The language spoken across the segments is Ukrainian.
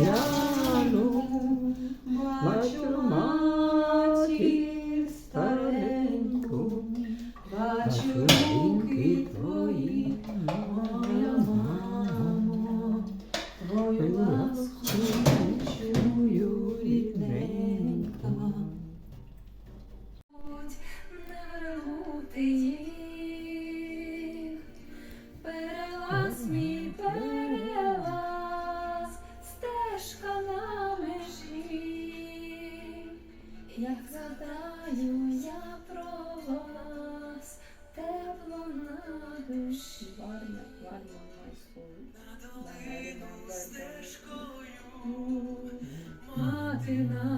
Yeah. як згадаю я про вас, тепло на душі. Варна, варна майською, стежкою, мати на.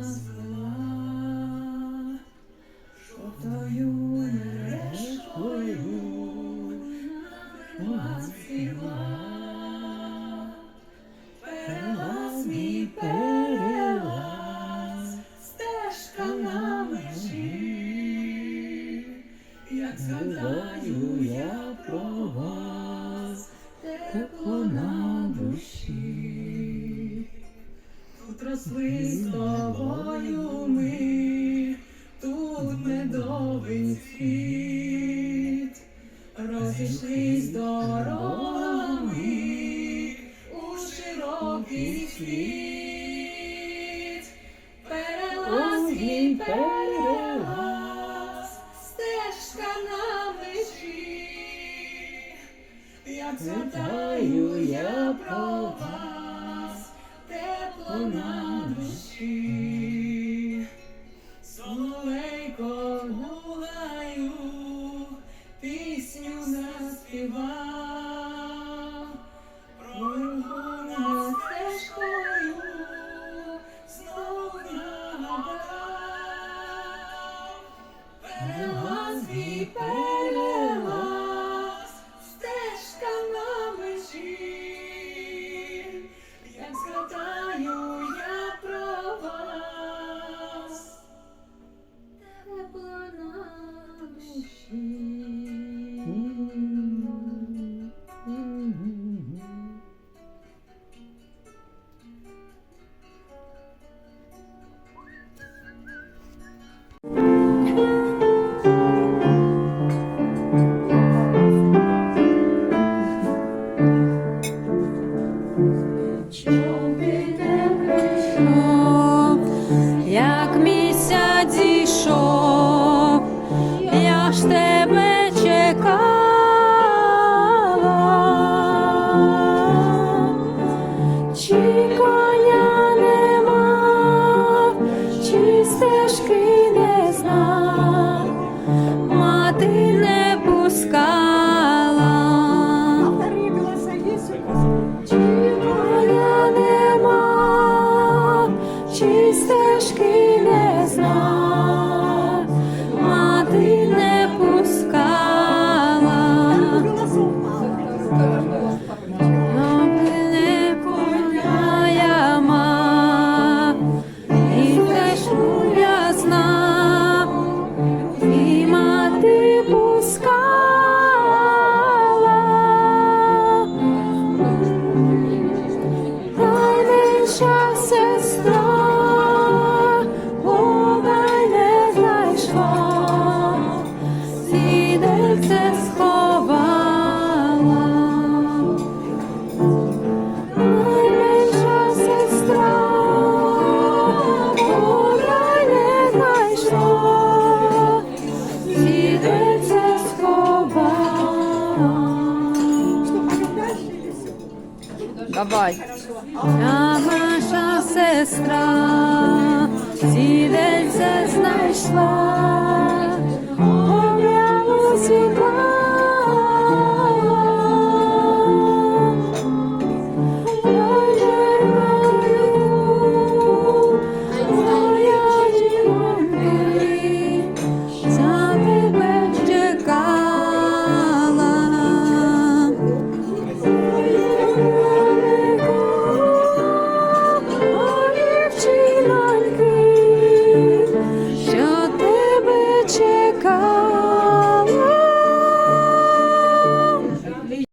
росли з тобою ми, тут медовий світ, розійшлись дорогами у широкий світ, перелаз і перелаз, стежка на межі, як згадаю я права. а наша сестра, цілець знайшла.